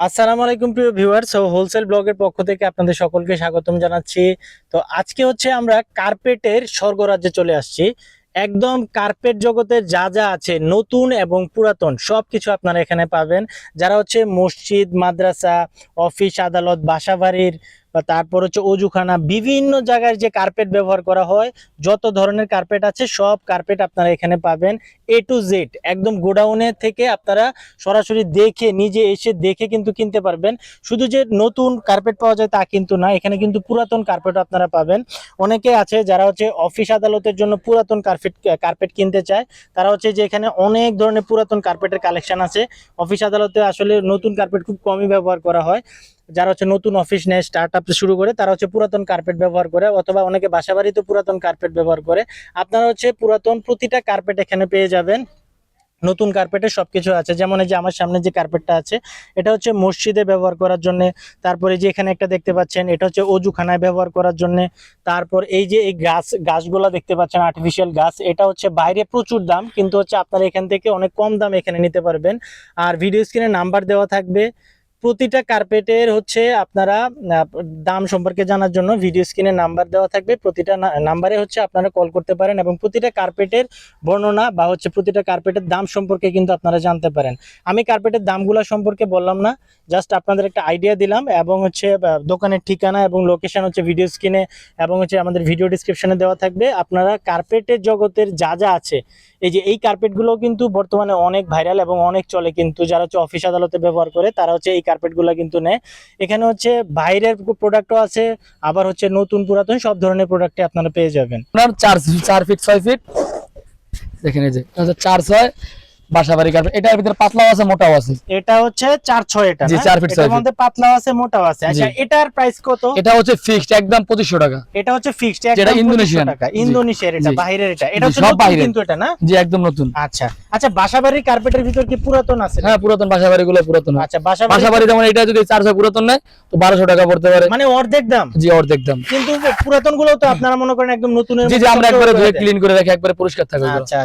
আসসালামু আলাইকুম প্রিয় ভিউয়ার্স ও হোলসেল ব্লগের পক্ষ থেকে আপনাদের সকলকে স্বাগতম জানাচ্ছি। তো আজকে হচ্ছে আমরা কার্পেটের স্বর্গরাজ্যে চলে আসছি। একদম কার্পেট জগতের যা যা আছে, নতুন এবং পুরাতন সব কিছু আপনারা এখানে পাবেন। যারা হচ্ছে মসজিদ, মাদ্রাসা, অফিস, আদালত, বাসাবাড়ির বা তারপর হচ্ছে অজুখানা, বিভিন্ন জায়গায় যে কার্পেট ব্যবহার করা হয়, যত ধরনের কার্পেট আছে, সব কার্পেট আপনারা এখানে পাবেন এ টু জেড একদম গোডাউনে থেকে আপনারা সরাসরি দেখে, নিজে এসে দেখে কিন্তু কিনতে পারবেন। শুধু যে নতুন কার্পেট পাওয়া যায় তা কিন্তু না, এখানে কিন্তু পুরাতন কার্পেট আপনারা পাবেন। অনেকে আছে যারা হচ্ছে অফিস আদালতের জন্য পুরাতন কার্পেট কার্পেট কিনতে চায়। তারা হচ্ছে যে এখানে অনেক ধরনের পুরাতন কার্পেটের কালেকশন আছে। অফিস আদালতে আসলে নতুন কার্পেট খুব কমই ব্যবহার করা হয়। যারা হচ্ছে নতুন অফিস নেয় স্টার্ট আপ শুরু করে, তারা হচ্ছে পুরাতন কার্পেট ব্যবহার করে অথবা অনেকে বাসাবাড়িতে পুরাতন কার্পেট ব্যবহার করে। আপনারা হচ্ছে পুরাতন প্রতিটা কার্পেট এখানে পেয়ে যাবেন। নতুন কার্পেটে সবকিছু আছে। যেমন এই যে আমার সামনে যে কার্পেটটা আছে, এটা হচ্ছে মসজিদে ব্যবহার করার জন্য। তারপরে যে এখানে একটা দেখতে পাচ্ছেন, এটা হচ্ছে অজুখানায় ব্যবহার করার জন্য। তারপর এই যে এই গাছ, গাছগুলো দেখতে পাচ্ছেন আর্টিফিশিয়াল গাছ, এটা হচ্ছে বাইরে প্রচুর দাম, কিন্তু হচ্ছে আপনারা এখান থেকে অনেক কম দাম এখানে নিতে পারবেন। আর ভিডিও স্ক্রিনে নাম্বার দেওয়া থাকবে। প্রতিটা কার্পেটের হচ্ছে আপনারা দাম সম্পর্কে জানার জন্য ভিডিও স্ক্রিনে নাম্বার দেওয়া থাকবে। প্রতিটা নাম্বারে হচ্ছে আপনারা কল করতে পারেন এবং প্রতিটা কার্পেটের বর্ণনা বা হচ্ছে প্রতিটা কার্পেটের দাম সম্পর্কে কিন্তু আপনারা জানতে পারেন। আমি কার্পেটের দামগুলো সম্পর্কে বললাম না জাস্ট আপনাদের একটা আইডিয়া দিলাম এবং হচ্ছে দোকানের ঠিকানা এবং লোকেশন হচ্ছে ভিডিও স্ক্রিনে এবং হচ্ছে আমাদের ভিডিও ডিসক্রিপশনে দেওয়া থাকবে। আপনারা কার্পেটের জগতের যা যা আছে, এই যে এই কার্পেটগুলো কিন্তু বর্তমানে অনেক ভাইরাল এবং অনেক চলে কিন্তু যারা হচ্ছে অফিস আদালতে ব্যবহার করে, তারা হচ্ছে এই কার্পেটগুলো কিন্তু নেয়। এখানে হচ্ছে বাইরের প্রোডাক্টও আছে, আবার হচ্ছে নতুন পুরাতন সব ধরনের প্রোডাক্টে আপনারা পেয়ে যাবেন। আপনার চার চার ফিট ছয় ফিট দেখেন এই যে চার, ছয়। বাসা বাড়ি কার্পেট এটার ভিতরে পাতলাও আছে মোটাও আছে। এটা হচ্ছে চার ছয় এটা জি, না? চার ফিট, এটার ছয় মধ্যে পাতলা আছে মোটাও আছে। আচ্ছা এটার প্রাইস কত? এটা হচ্ছে ফিক্সড একদম পঁচিশশো টাকা। এটা হচ্ছে ফিক্সড যেটা ইন্দোনেশিয়ান। টাকা। ইন্দোনেশিয়ার এটা বাইরের এটা। এটা হচ্ছে সব। কিন্তু এটা না? জি একদম নতুন। আচ্ছা। আচ্ছা বাসাবাড়ির কার্পেটের ভিতর কি পুরাতন আছে? হ্যাঁ পুরাতন বাসা বাড়ি গুলো পুরাতন আচ্ছা বাসাবাড়ি বাসা বাড়ি যেমন এটা যদি চার ছয় পুরাতন নেয় তো বারোশো টাকা পড়তে পারে। মানে অর্ধেক দাম? জি অর্ধেক দাম। কিন্তু পুরাতনগুলো তো আপনারা মনে করেন একদম নতুনের জি জি আমরা একবারে ধুয়ে ক্লিন করে রাখি একবারে পরিষ্কার থাকে আচ্ছা।